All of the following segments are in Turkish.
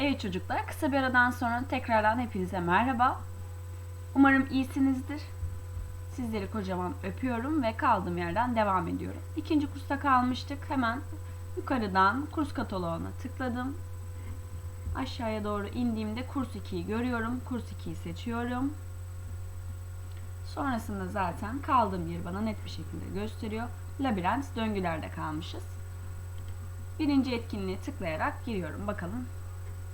Evet çocuklar, kısa bir aradan sonra tekrardan hepinize merhaba. Umarım iyisinizdir. Sizleri kocaman öpüyorum ve kaldığım yerden devam ediyorum. İkinci kursta kalmıştık. Hemen yukarıdan kurs kataloğuna tıkladım. Aşağıya doğru indiğimde kurs 2'yi görüyorum. Kurs 2'yi seçiyorum. Sonrasında zaten kaldığım yeri bana net bir şekilde gösteriyor. Labirent döngülerde kalmışız. Birinci etkinliğe tıklayarak giriyorum. Bakalım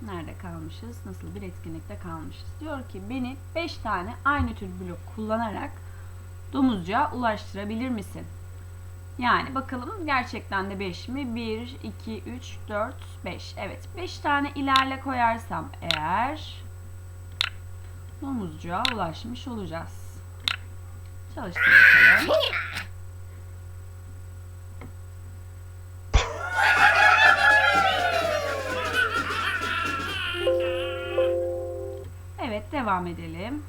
nerede kalmışız? Nasıl bir etkinlikte kalmışız? Diyor ki beni 5 tane aynı tür blok kullanarak domuzcuğa ulaştırabilir misin? Yani bakalım gerçekten de 5 mi? 1, 2, 3, 4, 5. Evet 5 tane ilerle koyarsam eğer domuzcuğa ulaşmış olacağız. Çalıştır devam edelim.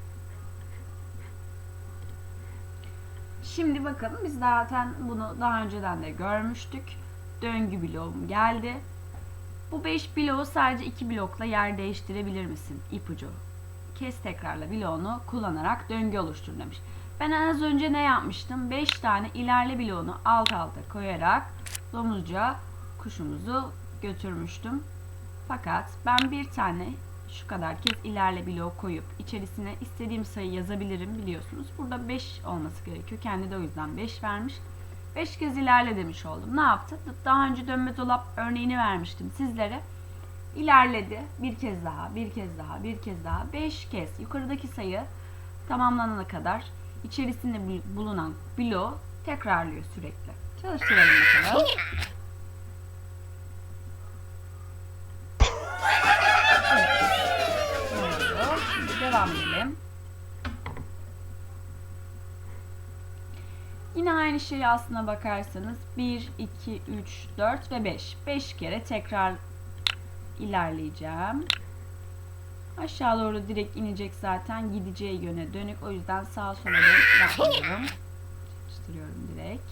Şimdi bakın biz zaten bunu daha önceden de görmüştük. Döngü bloğum geldi. Bu 5 bloğu sadece 2 blokla yer değiştirebilir misin? İpucu. Kes tekrarla bloğunu kullanarak döngü oluştur demiş. Ben az önce ne yapmıştım? 5 tane ilerle bloğunu alt alta koyarak domuzca kuşumuzu götürmüştüm. Fakat ben bir tane şu kadar kez ilerle bloğu koyup içerisine istediğim sayı yazabilirim biliyorsunuz. Burada 5 olması gerekiyor. Kendi de o yüzden 5 vermiş. 5 kez ilerle demiş oldum. Ne yaptı? Daha önce dönme dolap örneğini vermiştim sizlere. İlerledi. Bir kez daha, bir kez daha, bir kez daha. 5 kez yukarıdaki sayı tamamlanana kadar içerisinde bulunan bloğu tekrarlıyor sürekli. Çalıştıralım bakalım. Aynı şeyi aslına bakarsanız 1, 2, 3, 4 ve 5. 5 kere tekrar ilerleyeceğim. Aşağı doğru direkt inecek zaten gideceği yöne dönük. O yüzden sağa sola dönüp yapmıyorum. Çalıştırıyorum direkt.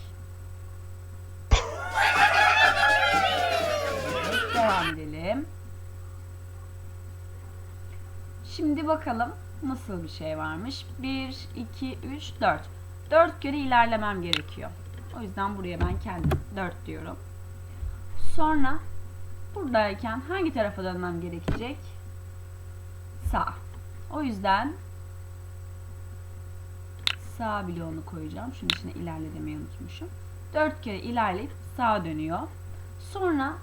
Devam edelim. Şimdi bakalım nasıl bir şey varmış. 1, 2, 3, 4. 4 kere ilerlemem gerekiyor. O yüzden buraya ben kendim 4 diyorum. Sonra buradayken hangi tarafa dönmem gerekecek? Sağ. O yüzden sağ bloğunu koyacağım. Şunun içine ilerle demeyi unutmuşum. 4 kere ilerleyip sağa dönüyor. Sonra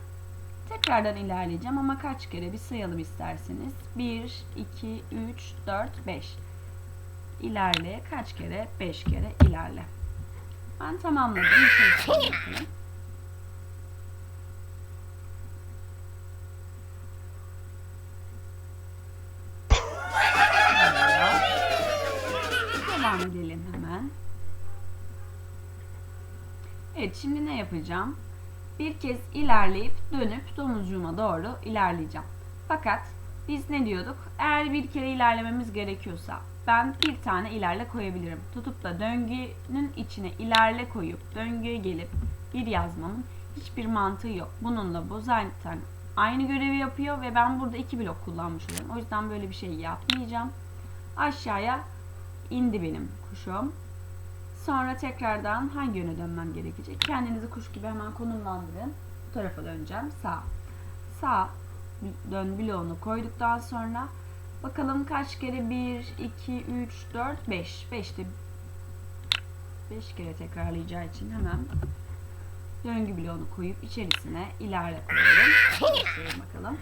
Tekrardan ilerleyeceğim ama kaç kere bir sayalım isterseniz. 1, 2, 3, 4, 5. İlerle. Kaç kere? 5 kere ilerle. Ben tamamladım. Bakalım. Devam edelim hemen. Evet şimdi ne yapacağım? bir kez ilerleyip dönüp domuzcuğuma doğru ilerleyeceğim. Fakat biz ne diyorduk? Eğer bir kere ilerlememiz gerekiyorsa ben bir tane ilerle koyabilirim. Tutup da döngünün içine ilerle koyup döngüye gelip bir yazmamın hiçbir mantığı yok. Bununla bu zaten aynı görevi yapıyor ve ben burada iki blok kullanmış oluyorum. O yüzden böyle bir şey yapmayacağım. Aşağıya indi benim kuşum. Sonra tekrardan hangi yöne dönmem gerekecek? Kendinizi kuş gibi hemen konumlandırın. Bu tarafa döneceğim. Sağ. Sağ dön bloğunu koyduktan sonra bakalım kaç kere 1, 2, 3, 4, 5. 5'te 5 kere tekrarlayacağı için hemen döngü bloğunu koyup içerisine ilerle. Başlayalım bakalım.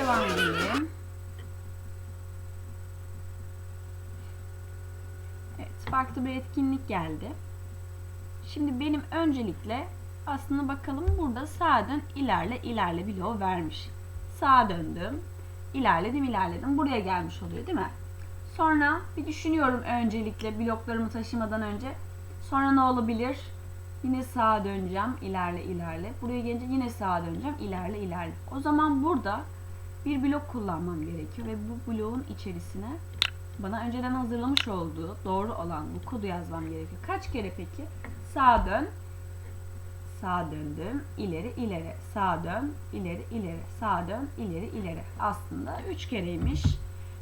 Devam edelim. Evet, farklı bir etkinlik geldi. Şimdi benim öncelikle aslında bakalım burada sağa dön, ilerle, ilerle bloğu vermiş. Sağa döndüm, ilerledim, ilerledim. Buraya gelmiş oluyor değil mi? Sonra bir düşünüyorum öncelikle bloklarımı taşımadan önce. Sonra ne olabilir? Yine sağa döneceğim. ilerle ilerle. Buraya gelince yine sağa döneceğim. ilerle ilerle. O zaman burada bir blok kullanmam gerekiyor ve bu bloğun içerisine bana önceden hazırlamış olduğu doğru olan bu kodu yazmam gerekiyor. Kaç kere peki? Sağa dön, sağa döndüm, ileri ileri, sağa dön, ileri ileri, sağa dön, ileri ileri. Aslında 3 kereymiş.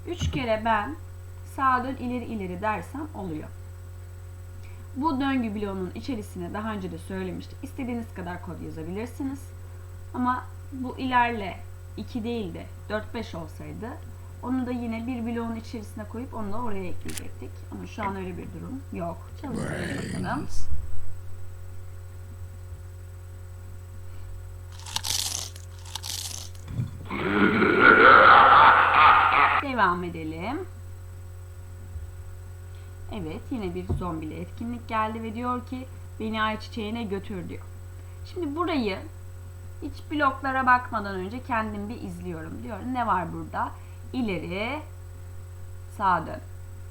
3 kere ben sağa dön, ileri ileri dersem oluyor. Bu döngü bloğunun içerisine daha önce de söylemiştik. İstediğiniz kadar kod yazabilirsiniz. Ama bu ilerle 2 değil de 4-5 olsaydı onu da yine bir bloğun içerisine koyup onu da oraya ekleyecektik. Ama şu an öyle bir durum yok. Çalıştıralım bakalım. Devam edelim. Evet yine bir zombili etkinlik geldi ve diyor ki beni ay çiçeğine götür diyor. Şimdi burayı hiç bloklara bakmadan önce kendim bir izliyorum. Diyor ne var burada? İleri sağa dön.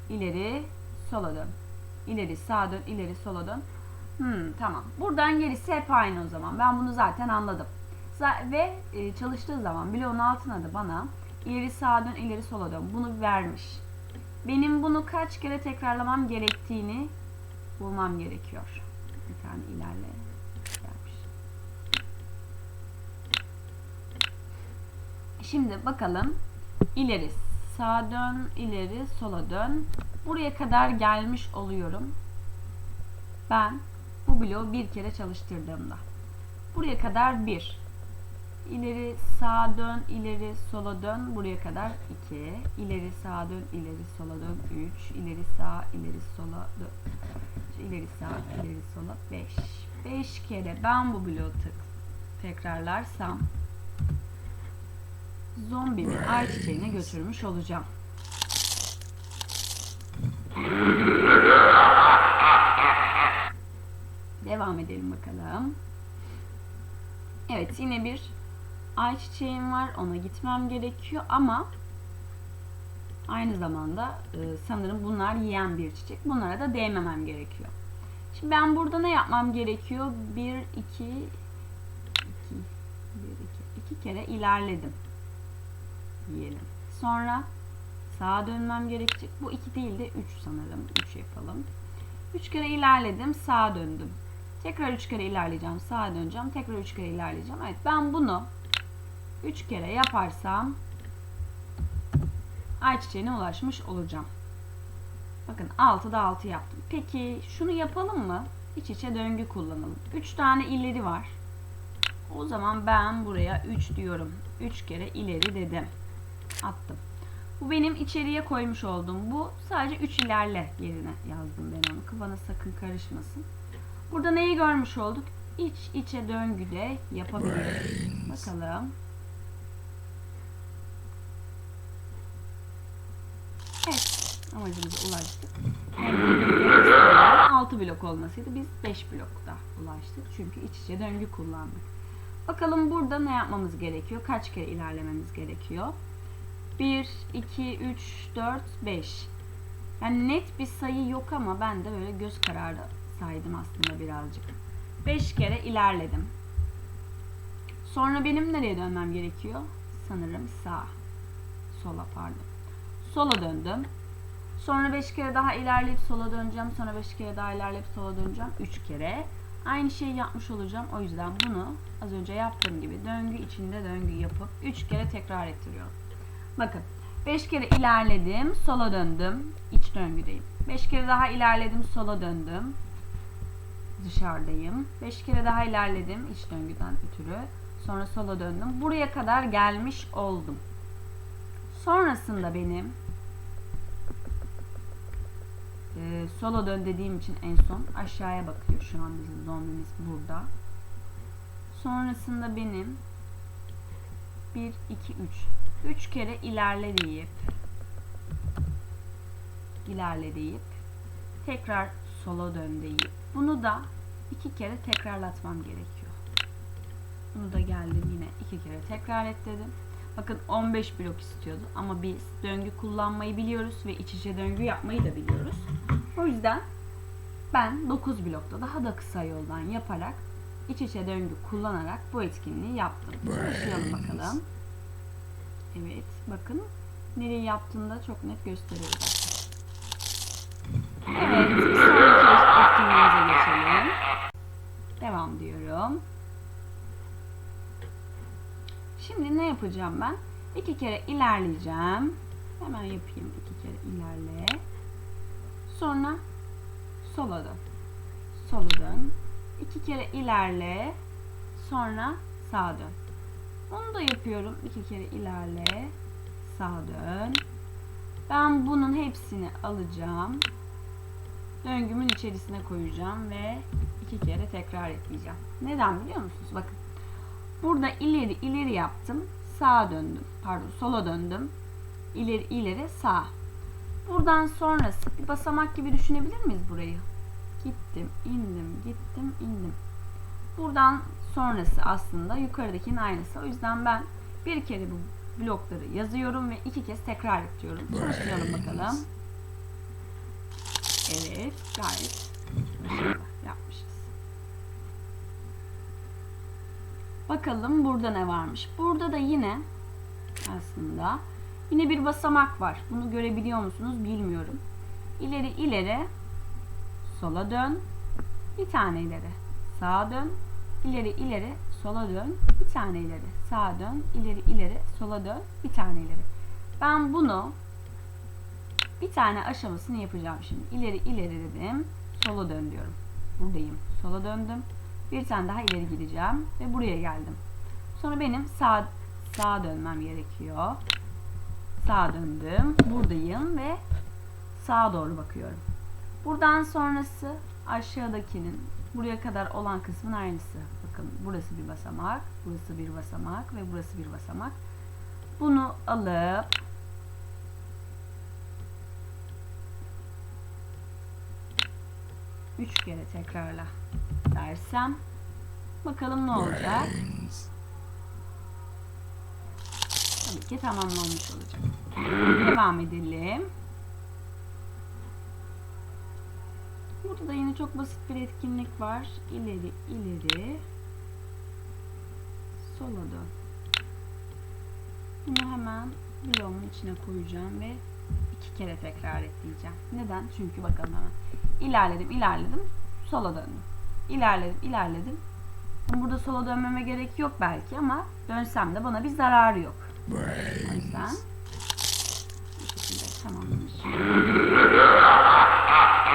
İleri sola dön. İleri sağa dön, ileri sola dön. Hmm, tamam. Buradan gerisi hep aynı o zaman. Ben bunu zaten anladım. Ve e, çalıştığı zaman bloğun altına da bana ileri sağa dön, ileri sola dön. Bunu vermiş. Benim bunu kaç kere tekrarlamam gerektiğini bulmam gerekiyor. Bir tane ilerle gelmiş. Şimdi bakalım. İleri sağa dön, ileri sola dön. Buraya kadar gelmiş oluyorum. Ben bu bloğu bir kere çalıştırdığımda. Buraya kadar bir. İleri sağa dön, ileri sola dön. Buraya kadar 2. İleri sağa dön, ileri sola dön 3. İleri sağa, ileri sola dön. İleri sağa, ileri sola 5. 5 kere ben bu bloğu tık tekrarlarsam zombimi ay çiçeğine götürmüş olacağım. Devam edelim bakalım. Evet yine bir ay çiçeğim var. Ona gitmem gerekiyor ama aynı zamanda e, sanırım bunlar yiyen bir çiçek. Bunlara da değmemem gerekiyor. Şimdi ben burada ne yapmam gerekiyor? 1, 2, 2, 1, 2, 2 kere ilerledim. Diyelim. Sonra sağa dönmem gerekecek. Bu 2 değil de 3 sanırım. 3 yapalım. 3 kere ilerledim. Sağa döndüm. Tekrar 3 kere ilerleyeceğim. Sağa döneceğim. Tekrar 3 kere ilerleyeceğim. Evet ben bunu 3 kere yaparsam ayçiçeğine ulaşmış olacağım. Bakın 6'da 6 yaptım. Peki şunu yapalım mı? İç içe döngü kullanalım. 3 tane ileri var. O zaman ben buraya 3 diyorum. 3 kere ileri dedim. Attım. Bu benim içeriye koymuş olduğum. Bu sadece 3 ilerle yerine yazdım ben onu. Kafana sakın karışmasın. Burada neyi görmüş olduk? İç içe döngüde yapabiliriz. Bakalım. Evet. Amacımıza ulaştık. 6 blok olmasıydı. Biz 5 blokta ulaştık. Çünkü iç içe döngü kullandık. Bakalım burada ne yapmamız gerekiyor? Kaç kere ilerlememiz gerekiyor? 1, 2, 3, 4, 5. Yani net bir sayı yok ama ben de böyle göz kararı saydım aslında birazcık. 5 kere ilerledim. Sonra benim nereye dönmem gerekiyor? Sanırım sağ. Sola pardon. Sola döndüm. Sonra 5 kere daha ilerleyip sola döneceğim. Sonra 5 kere daha ilerleyip sola döneceğim. 3 kere. Aynı şeyi yapmış olacağım. O yüzden bunu az önce yaptığım gibi döngü içinde döngü yapıp 3 kere tekrar ettiriyorum. Bakın 5 kere ilerledim, sola döndüm, iç döngüdeyim. 5 kere daha ilerledim, sola döndüm, dışarıdayım. 5 kere daha ilerledim, iç döngüden ötürü. Sonra sola döndüm. Buraya kadar gelmiş oldum. Sonrasında benim e, sola dön dediğim için en son aşağıya bakıyor. Şu an bizim zombimiz burada. Sonrasında benim 1, 2, 3 3 kere ilerle deyip ilerle deyip tekrar sola dön deyip bunu da iki kere tekrarlatmam gerekiyor. Bunu da geldim yine iki kere tekrar et dedim. Bakın 15 blok istiyordu ama biz döngü kullanmayı biliyoruz ve iç içe döngü yapmayı da biliyoruz. O yüzden ben 9 blokta daha da kısa yoldan yaparak iç içe döngü kullanarak bu etkinliği yaptım. Başlayalım bakalım. Evet bakın nereye yaptığında çok net gösteriyor. Evet bir sonraki etkinliğimize geçelim. Devam Tamam diyorum. Şimdi ne yapacağım ben? İki kere ilerleyeceğim. Hemen yapayım. iki kere ilerle. Sonra sola dön. Sola dön. İki kere ilerle. Sonra sağa dön. Onu da yapıyorum. İki kere ilerle. Sağa dön. Ben bunun hepsini alacağım. Döngümün içerisine koyacağım ve iki kere tekrar ekleyeceğim. Neden biliyor musunuz? Bakın. Burada ileri ileri yaptım. Sağa döndüm. Pardon sola döndüm. İleri ileri sağ. Buradan sonrası bir basamak gibi düşünebilir miyiz burayı? Gittim, indim, gittim, indim. Buradan sonrası aslında yukarıdakinin aynısı. O yüzden ben bir kere bu blokları yazıyorum ve iki kez tekrar ediyorum. Çalıştıralım bakalım. Evet, gayet başarılı Bakalım burada ne varmış. Burada da yine aslında yine bir basamak var. Bunu görebiliyor musunuz bilmiyorum. İleri ileri sola dön. Bir tane ileri. Sağa dön. İleri ileri sola dön. Bir tane ileri. Sağa dön. İleri ileri sola dön. Bir tane ileri. Ben bunu bir tane aşamasını yapacağım şimdi. İleri ileri dedim. Sola dön diyorum. Buradayım. Sola döndüm. Bir tane daha ileri gideceğim ve buraya geldim. Sonra benim sağ sağa dönmem gerekiyor. Sağa döndüm. Buradayım ve sağa doğru bakıyorum. Buradan sonrası aşağıdakinin buraya kadar olan kısmın aynısı. Bakın burası bir basamak, burası bir basamak ve burası bir basamak. Bunu alıp üç kere tekrarla dersem bakalım ne olacak? Tabii ki tamamlanmış olacak. Devam edelim. Burada da yine çok basit bir etkinlik var. İleri ileri sola dön. Bunu hemen bloğumun içine koyacağım ve iki kere tekrar ekleyeceğim. Neden? Çünkü bakalım hemen. İlerledim, ilerledim, sola döndüm. İlerledim, ilerledim. Burada sola dönmeme gerek yok belki ama dönsem de bana bir zararı yok. O yüzden bu şekilde tamamlamış.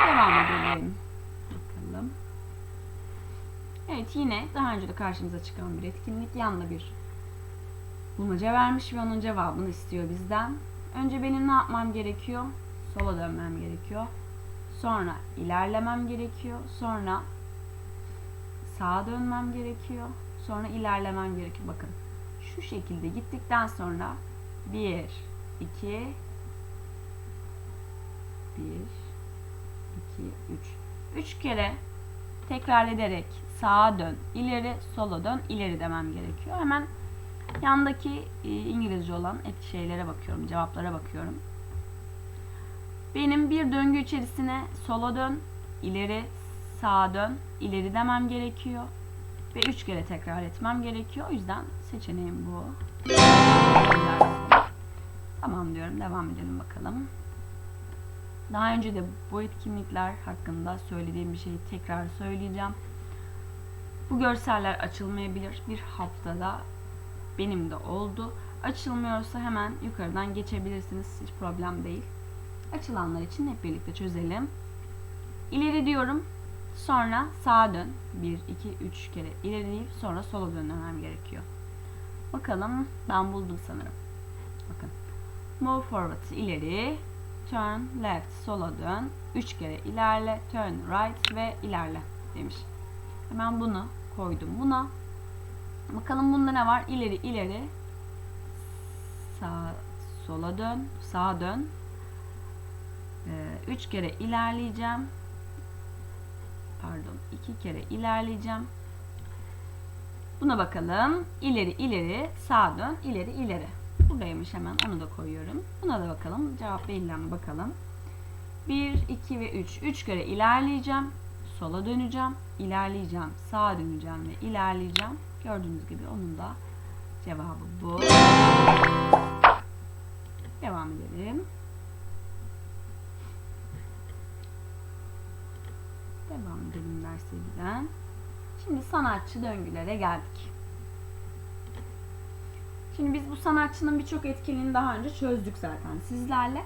Devam edelim. Bakalım. Evet yine daha önce de karşımıza çıkan bir etkinlik. Yanına bir bulmaca vermiş ve onun cevabını istiyor bizden. Önce benim ne yapmam gerekiyor? Sola dönmem gerekiyor. Sonra ilerlemem gerekiyor. Sonra sağa dönmem gerekiyor. Sonra ilerlemem gerekiyor. Bakın şu şekilde gittikten sonra 1, 2, 1, 2, 3. 3 kere tekrar ederek sağa dön, ileri, sola dön, ileri demem gerekiyor. Hemen yandaki e, İngilizce olan et şeylere bakıyorum, cevaplara bakıyorum. Benim bir döngü içerisine sola dön, ileri, sağa dön, ileri demem gerekiyor. Ve 3 kere tekrar etmem gerekiyor. O yüzden seçeneğim bu. Tamam diyorum. Devam edelim bakalım. Daha önce de bu etkinlikler hakkında söylediğim bir şeyi tekrar söyleyeceğim. Bu görseller açılmayabilir. Bir haftada benim de oldu. Açılmıyorsa hemen yukarıdan geçebilirsiniz. Hiç problem değil. Açılanlar için hep birlikte çözelim. İleri diyorum. Sonra sağa dön. 1, 2, 3 kere ilerleyip sonra sola dönmem gerekiyor. Bakalım ben buldum sanırım. Bakın. Move forward ileri. Turn left sola dön. 3 kere ilerle. Turn right ve ilerle demiş. Hemen bunu koydum buna. Bakalım bunda ne var? İleri ileri. Sağ sola dön. Sağa dön. 3 kere ilerleyeceğim pardon iki kere ilerleyeceğim. Buna bakalım. İleri ileri sağa dön ileri ileri. Buradaymış hemen onu da koyuyorum. Buna da bakalım. Cevap mi bakalım. 1, 2 ve 3. 3 kere ilerleyeceğim. Sola döneceğim. ilerleyeceğim. Sağa döneceğim ve ilerleyeceğim. Gördüğünüz gibi onun da cevabı bu. Devam edelim. Devam edelim ders seriden. Şimdi sanatçı döngülere geldik. Şimdi biz bu sanatçının birçok etkinliğini daha önce çözdük zaten sizlerle.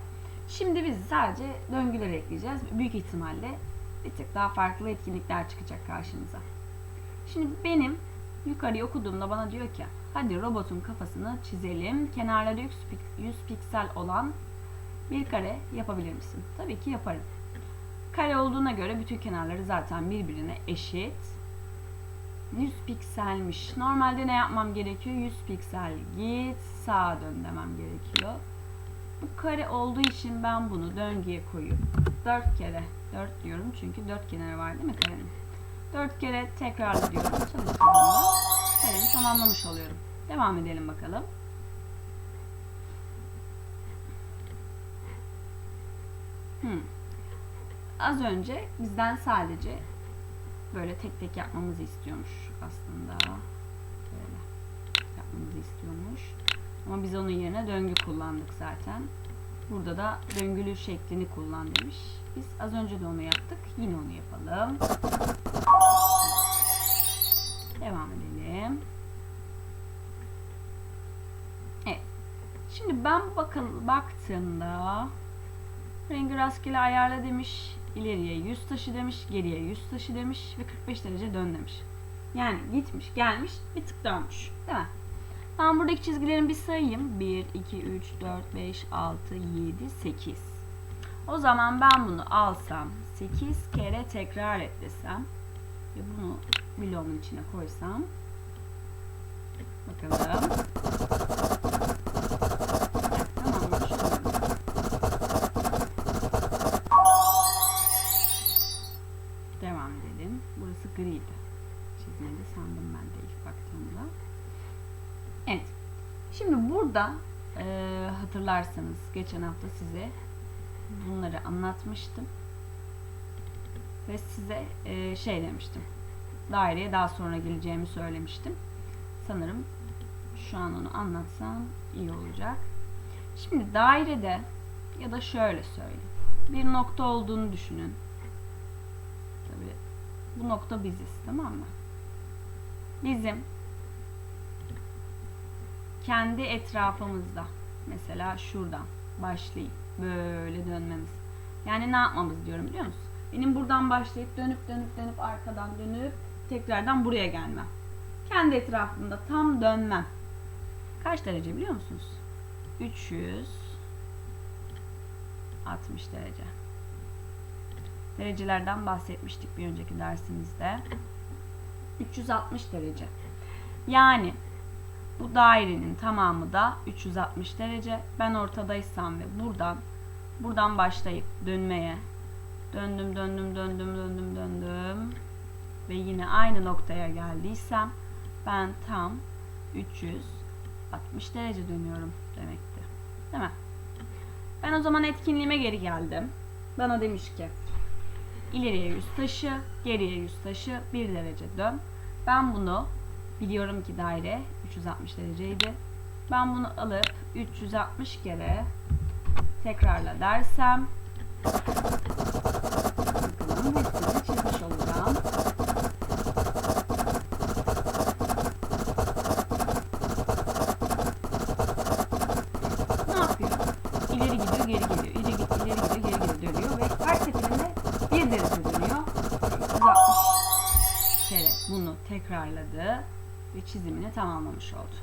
Şimdi biz sadece döngüler ekleyeceğiz. Büyük ihtimalle bir tık daha farklı etkinlikler çıkacak karşımıza. Şimdi benim yukarıya okuduğumda bana diyor ki hadi robotun kafasını çizelim. Kenarları 100 pik- 100 piksel olan bir kare yapabilir misin? Tabii ki yaparım. Kare olduğuna göre bütün kenarları zaten birbirine eşit. 100 pikselmiş. Normalde ne yapmam gerekiyor? 100 piksel git sağa dön demem gerekiyor. Bu kare olduğu için ben bunu döngüye koyup 4 kere 4 diyorum çünkü 4 kenarı var değil mi karenin? 4 kere tekrar diyorum. Çalıştırdığımda karemi tamamlamış oluyorum. Devam edelim bakalım. Hmm. Az önce bizden sadece böyle tek tek yapmamızı istiyormuş aslında. Böyle yapmamızı istiyormuş. Ama biz onun yerine döngü kullandık zaten. Burada da döngülü şeklini kullan demiş. Biz az önce de onu yaptık. Yine onu yapalım. Devam edelim. Evet. Şimdi ben bakın baktığımda rengi rastgele ayarla demiş. İleriye 100 taşı demiş. Geriye 100 taşı demiş. Ve 45 derece dön demiş. Yani gitmiş gelmiş bir tık dönmüş. Değil mi? Ben buradaki çizgilerin bir sayayım. 1, 2, 3, 4, 5, 6, 7, 8. O zaman ben bunu alsam 8 kere tekrar et desem ve bunu bloğumun içine koysam bakalım. Burada e, hatırlarsanız geçen hafta size bunları anlatmıştım. Ve size e, şey demiştim. Daireye daha sonra geleceğimi söylemiştim. Sanırım şu an onu anlatsam iyi olacak. Şimdi dairede ya da şöyle söyleyeyim. Bir nokta olduğunu düşünün. Tabii bu nokta biziz tamam mı? Bizim kendi etrafımızda mesela şuradan başlayıp böyle dönmemiz. Yani ne yapmamız diyorum biliyor musun? Benim buradan başlayıp dönüp dönüp dönüp arkadan dönüp tekrardan buraya gelmem. Kendi etrafımda tam dönmem. Kaç derece biliyor musunuz? 360 derece. Derecelerden bahsetmiştik bir önceki dersimizde. 360 derece. Yani bu dairenin tamamı da 360 derece. Ben ortadaysam ve buradan buradan başlayıp dönmeye döndüm döndüm döndüm döndüm döndüm ve yine aynı noktaya geldiysem ben tam 360 derece dönüyorum demekti. Değil mi? Ben o zaman etkinliğime geri geldim. Bana demiş ki ileriye 100 taşı, geriye 100 taşı, 1 derece dön. Ben bunu biliyorum ki daire 360 dereceydi. Ben bunu alıp 360 kere tekrarla dersem bakalım hepsini çizmiş olacağım. Ne yapıyor? İleri gidiyor, geri geliyor. İleri gidiyor, ileri gidiyor, geri geri dönüyor ve her seferinde bir derece dönüyor. 360 kere bunu tekrarladı ve çizimini tamamlamış oldu.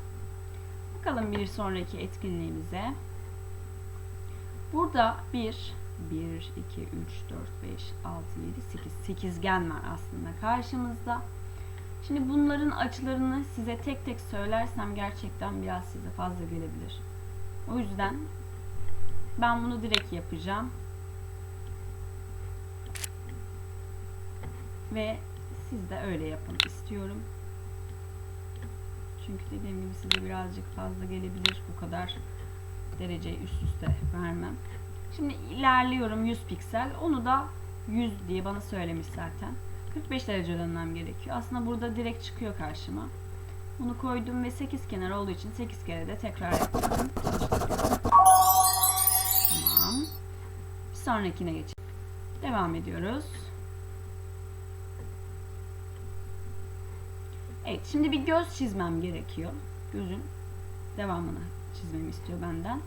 Bakalım bir sonraki etkinliğimize. Burada 1, 1, 2, 3, 4, 5, 6, 7, 8. Sekizgen var aslında karşımızda. Şimdi bunların açılarını size tek tek söylersem gerçekten biraz size fazla gelebilir. O yüzden ben bunu direkt yapacağım. Ve siz de öyle yapın istiyorum. Çünkü dediğim gibi size birazcık fazla gelebilir. Bu kadar dereceyi üst üste vermem. Şimdi ilerliyorum 100 piksel. Onu da 100 diye bana söylemiş zaten. 45 derece dönmem gerekiyor. Aslında burada direkt çıkıyor karşıma. Bunu koydum ve 8 kenar olduğu için 8 kere de tekrar ettim. Tamam. Bir sonrakine geçelim. Devam ediyoruz. Evet şimdi bir göz çizmem gerekiyor. Gözün devamını çizmemi istiyor benden.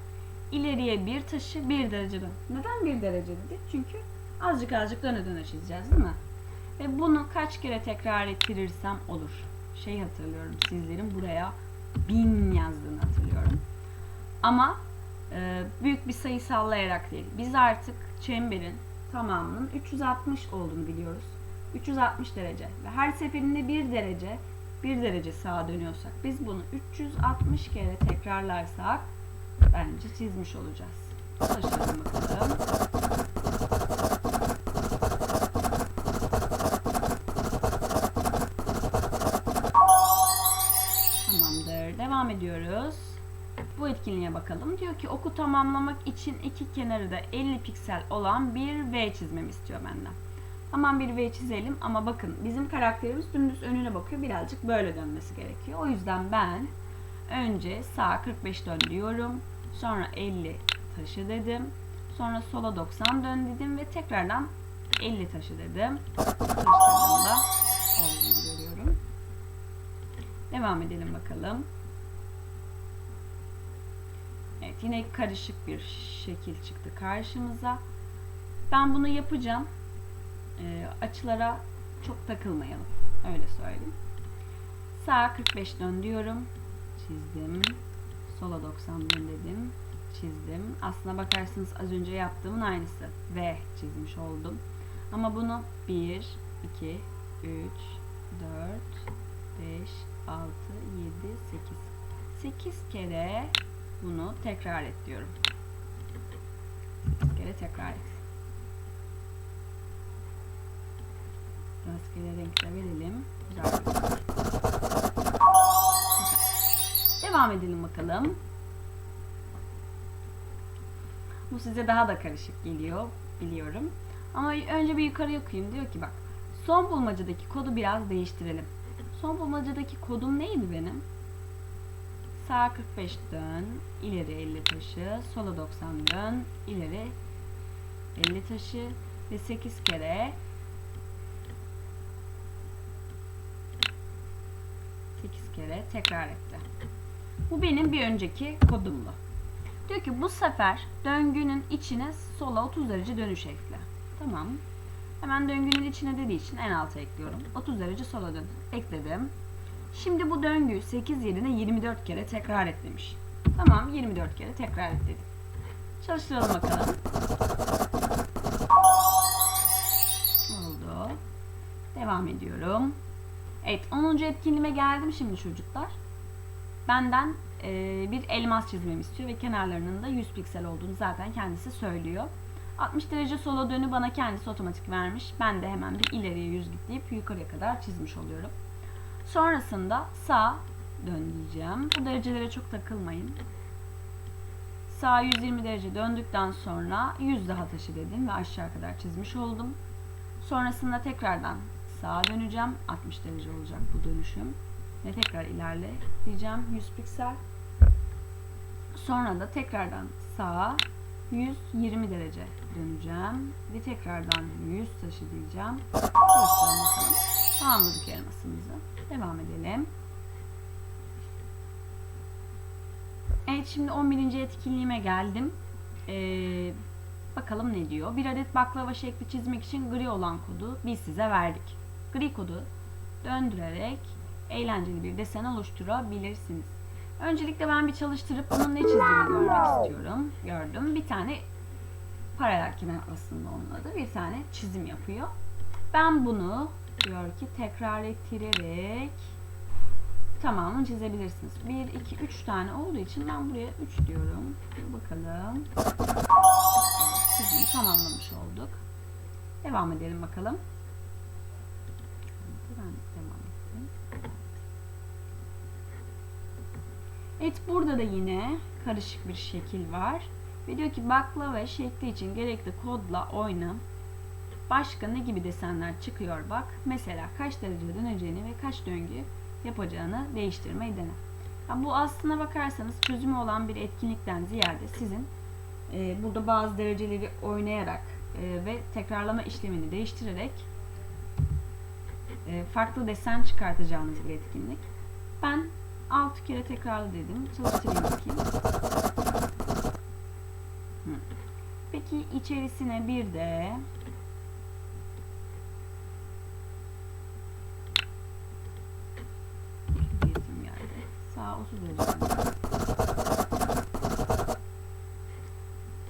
İleriye bir taşı bir derece dön. Neden bir derece dedik? Çünkü azıcık azıcık döne döne çizeceğiz değil mi? Ve bunu kaç kere tekrar ettirirsem olur. Şey hatırlıyorum sizlerin buraya bin yazdığını hatırlıyorum. Ama e, büyük bir sayı sallayarak değil. Biz artık çemberin tamamının 360 olduğunu biliyoruz. 360 derece ve her seferinde bir derece bir derece sağa dönüyorsak biz bunu 360 kere tekrarlarsak bence çizmiş olacağız. Çalıştıralım bakalım. Tamamdır. Devam ediyoruz. Bu etkinliğe bakalım. Diyor ki oku tamamlamak için iki kenarı da 50 piksel olan bir V çizmemi istiyor benden. Tamam bir V çizelim ama bakın bizim karakterimiz dümdüz önüne bakıyor. Birazcık böyle dönmesi gerekiyor. O yüzden ben önce sağa 45 dön diyorum. Sonra 50 taşı dedim. Sonra sola 90 dön dedim ve tekrardan 50 taşı dedim. Çalıştırdığımda olduğunu görüyorum. Devam edelim bakalım. Evet yine karışık bir şekil çıktı karşımıza. Ben bunu yapacağım. Ee, açılara çok takılmayalım. Öyle söyleyeyim. Sağa 45 dön diyorum. Çizdim. Sola 90 dön dedim. Çizdim. Aslına bakarsanız az önce yaptığımın aynısı. V çizmiş oldum. Ama bunu 1, 2, 3, 4, 5, 6, 7, 8. 8 kere bunu tekrar et diyorum. 8 kere tekrar et. Rastgele renkler verelim. Devam edelim bakalım. Bu size daha da karışık geliyor biliyorum. Ama önce bir yukarı okuyayım. Diyor ki bak son bulmacadaki kodu biraz değiştirelim. Son bulmacadaki kodum neydi benim? Sağa 45 dön, ileri 50 taşı, sola 90 dön, ileri 50 taşı ve 8 kere 8 kere tekrar etti. Bu benim bir önceki kodumdu. Diyor ki bu sefer döngünün içine sola 30 derece dönüş ekle. Tamam. Hemen döngünün içine dediği için en alta ekliyorum. 30 derece sola dön. Ekledim. Şimdi bu döngü 8 yerine 24 kere tekrar et demiş. Tamam 24 kere tekrar et dedim. Çalıştıralım bakalım. Oldu. Devam ediyorum. Evet 10. etkinliğime geldim şimdi çocuklar. Benden e, bir elmas çizmemi istiyor ve kenarlarının da 100 piksel olduğunu zaten kendisi söylüyor. 60 derece sola dönü bana kendisi otomatik vermiş. Ben de hemen bir ileriye 100 git deyip yukarıya kadar çizmiş oluyorum. Sonrasında sağ dön diyeceğim. Bu derecelere çok takılmayın. Sağ 120 derece döndükten sonra 100 daha taşı dedim ve aşağı kadar çizmiş oldum. Sonrasında tekrardan sağa döneceğim. 60 derece olacak bu dönüşüm. Ve tekrar ilerle diyeceğim 100 piksel. Sonra da tekrardan sağa 120 derece döneceğim. Ve tekrardan 100 taşı diyeceğim. Tamamladık elmasımızı. Devam edelim. Evet şimdi 11. etkinliğime geldim. Ee, bakalım ne diyor. Bir adet baklava şekli çizmek için gri olan kodu biz size verdik. Gri kodu döndürerek eğlenceli bir desen oluşturabilirsiniz. Öncelikle ben bir çalıştırıp bunun ne çizdiğini görmek istiyorum. Gördüm. Bir tane paralel kenar aslında onun adı. Bir tane çizim yapıyor. Ben bunu diyor ki tekrar ettirerek tamamını çizebilirsiniz. 1, 2, 3 tane olduğu için ben buraya 3 diyorum. Bakalım. Çizimi tamamlamış olduk. Devam edelim bakalım. Ben devam edeyim. Evet burada da yine karışık bir şekil var. Ve diyor ki baklava şekli için gerekli kodla oyna. Başka ne gibi desenler çıkıyor bak. Mesela kaç derece döneceğini ve kaç döngü yapacağını değiştirmeyi dene. Ya bu aslına bakarsanız çözümü olan bir etkinlikten ziyade sizin e, burada bazı dereceleri oynayarak e, ve tekrarlama işlemini değiştirerek e, farklı desen çıkartacağınız bir etkinlik. Ben 6 kere tekrarlı dedim. Çalıştırayım bakayım. Peki içerisine bir de. Sağ 30 derece.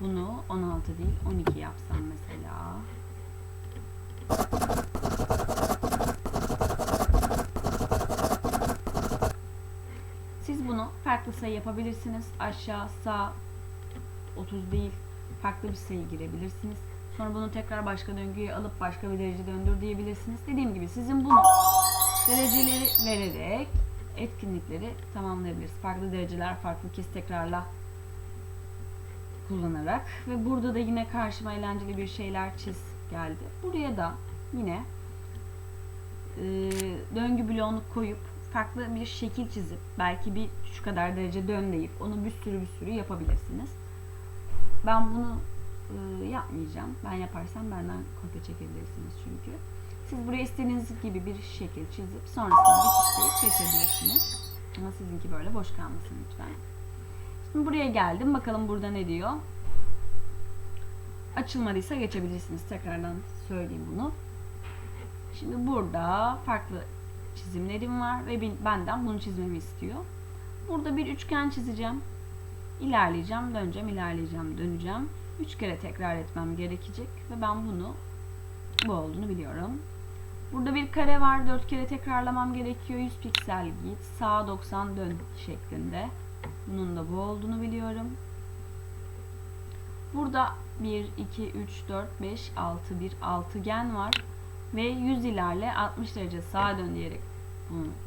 Bunu 16 değil 12 yapsam mesela. Siz bunu farklı sayı yapabilirsiniz. Aşağı, sağ 30 değil farklı bir sayı girebilirsiniz. Sonra bunu tekrar başka döngüye alıp başka bir derece döndür diyebilirsiniz. Dediğim gibi sizin bunu dereceleri vererek etkinlikleri tamamlayabiliriz. Farklı dereceler, farklı kez tekrarla kullanarak ve burada da yine karşıma eğlenceli bir şeyler çiz geldi. Buraya da yine e, döngü bloğunu koyup farklı bir şekil çizip belki bir şu kadar derece dön deyip onu bir sürü bir sürü yapabilirsiniz. Ben bunu e, yapmayacağım. Ben yaparsam benden kopya çekebilirsiniz çünkü. Siz buraya istediğiniz gibi bir şekil çizip sonrasında bitiştirip geçebilirsiniz. Ama sizinki böyle boş kalmasın lütfen. Şimdi buraya geldim. Bakalım burada ne diyor. Açılmadıysa geçebilirsiniz. Tekrardan söyleyeyim bunu. Şimdi burada farklı çizimlerim var ve benden bunu çizmemi istiyor. Burada bir üçgen çizeceğim. İlerleyeceğim, döneceğim, ilerleyeceğim, döneceğim. Üç kere tekrar etmem gerekecek ve ben bunu bu olduğunu biliyorum. Burada bir kare var. Dört kere tekrarlamam gerekiyor. 100 piksel git. Sağa 90 dön şeklinde. Bunun da bu olduğunu biliyorum. Burada 1, 2, 3, 4, 5, 6 bir altıgen var. Ve 100 ilerle 60 derece sağa dön diyerek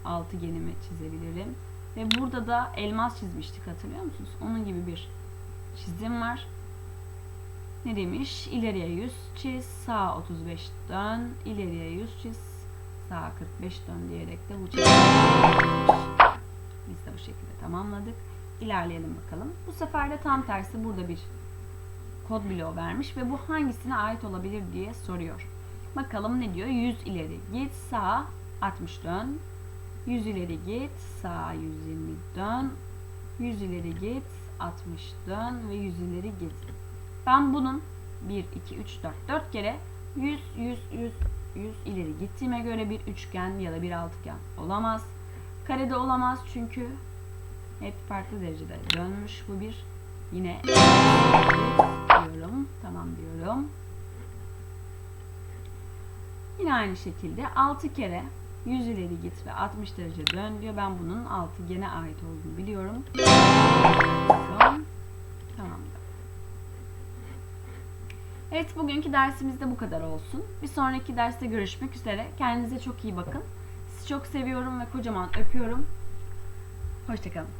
altıgenimi çizebilirim. Ve burada da elmas çizmiştik hatırlıyor musunuz? Onun gibi bir çizim var. Ne demiş? İleriye 100 çiz, sağa 35 dön, ileriye 100 çiz, sağa 45 dön diyerek de bu çizimi Biz de bu şekilde tamamladık. İlerleyelim bakalım. Bu sefer de tam tersi burada bir kod bloğu vermiş ve bu hangisine ait olabilir diye soruyor. Bakalım ne diyor? 100 ileri git, sağa 60 dön. 100 ileri git, sağa 120 dön. 100 ileri git, 60 dön ve 100 ileri git. Ben bunun 1, 2, 3, 4, 4 kere 100, 100, 100, 100 ileri gittiğime göre bir üçgen ya da bir altıgen olamaz. Karede olamaz çünkü hep farklı derecede dönmüş bu bir. Yine diyorum. Tamam diyorum. Yine aynı şekilde 6 kere 100 ileri git ve 60 derece dön diyor. Ben bunun altıgene ait olduğunu biliyorum. Tamamdır. Evet bugünkü dersimizde bu kadar olsun. Bir sonraki derste görüşmek üzere. Kendinize çok iyi bakın. Sizi çok seviyorum ve kocaman öpüyorum. Hoşçakalın.